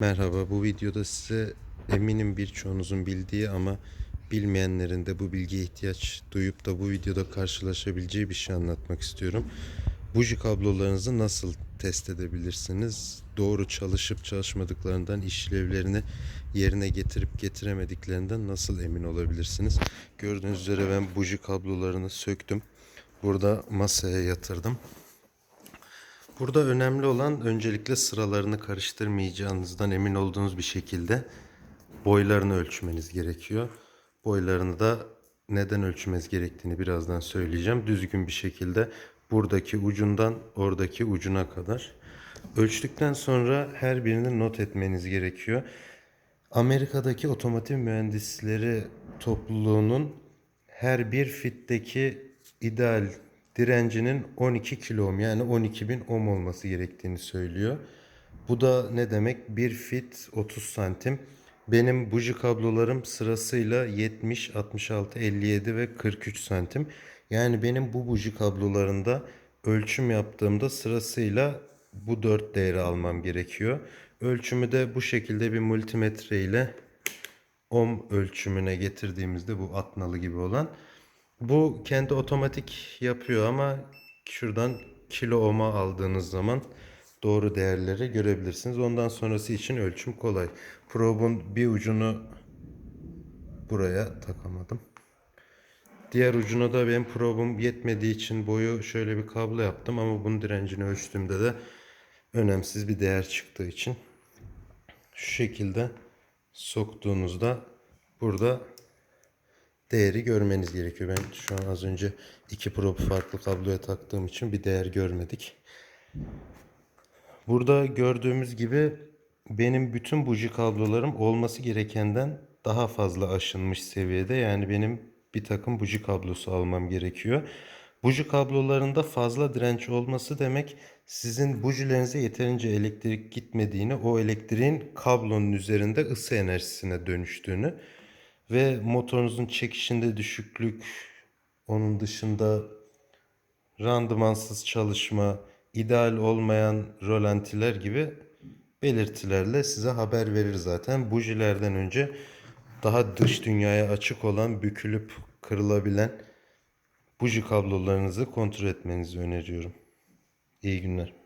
Merhaba, bu videoda size eminim birçoğunuzun bildiği ama bilmeyenlerin de bu bilgiye ihtiyaç duyup da bu videoda karşılaşabileceği bir şey anlatmak istiyorum. Buji kablolarınızı nasıl test edebilirsiniz? Doğru çalışıp çalışmadıklarından, işlevlerini yerine getirip getiremediklerinden nasıl emin olabilirsiniz? Gördüğünüz üzere ben buji kablolarını söktüm. Burada masaya yatırdım. Burada önemli olan öncelikle sıralarını karıştırmayacağınızdan emin olduğunuz bir şekilde boylarını ölçmeniz gerekiyor. Boylarını da neden ölçmeniz gerektiğini birazdan söyleyeceğim. Düzgün bir şekilde buradaki ucundan oradaki ucuna kadar. Ölçtükten sonra her birini not etmeniz gerekiyor. Amerika'daki otomotiv mühendisleri topluluğunun her bir fitteki ideal direncinin 12 kilo ohm yani 12.000 ohm olması gerektiğini söylüyor. Bu da ne demek? Bir fit 30 santim. Benim buji kablolarım sırasıyla 70, 66, 57 ve 43 santim. Yani benim bu buji kablolarında ölçüm yaptığımda sırasıyla bu 4 değeri almam gerekiyor. Ölçümü de bu şekilde bir multimetre ile ohm ölçümüne getirdiğimizde bu atnalı gibi olan bu kendi otomatik yapıyor ama şuradan kilo ohm'a aldığınız zaman doğru değerleri görebilirsiniz. Ondan sonrası için ölçüm kolay. Probe'un bir ucunu buraya takamadım. Diğer ucuna da benim probum yetmediği için boyu şöyle bir kablo yaptım ama bunun direncini ölçtüğümde de önemsiz bir değer çıktığı için şu şekilde soktuğunuzda burada değeri görmeniz gerekiyor. Ben şu an az önce iki probe farklı kabloya taktığım için bir değer görmedik. Burada gördüğümüz gibi benim bütün buji kablolarım olması gerekenden daha fazla aşınmış seviyede. Yani benim bir takım buji kablosu almam gerekiyor. Buji kablolarında fazla direnç olması demek sizin bujilerinize yeterince elektrik gitmediğini, o elektriğin kablonun üzerinde ısı enerjisine dönüştüğünü ve motorunuzun çekişinde düşüklük, onun dışında randımansız çalışma, ideal olmayan rolantiler gibi belirtilerle size haber verir zaten. Bujilerden önce daha dış dünyaya açık olan, bükülüp kırılabilen buji kablolarınızı kontrol etmenizi öneriyorum. İyi günler.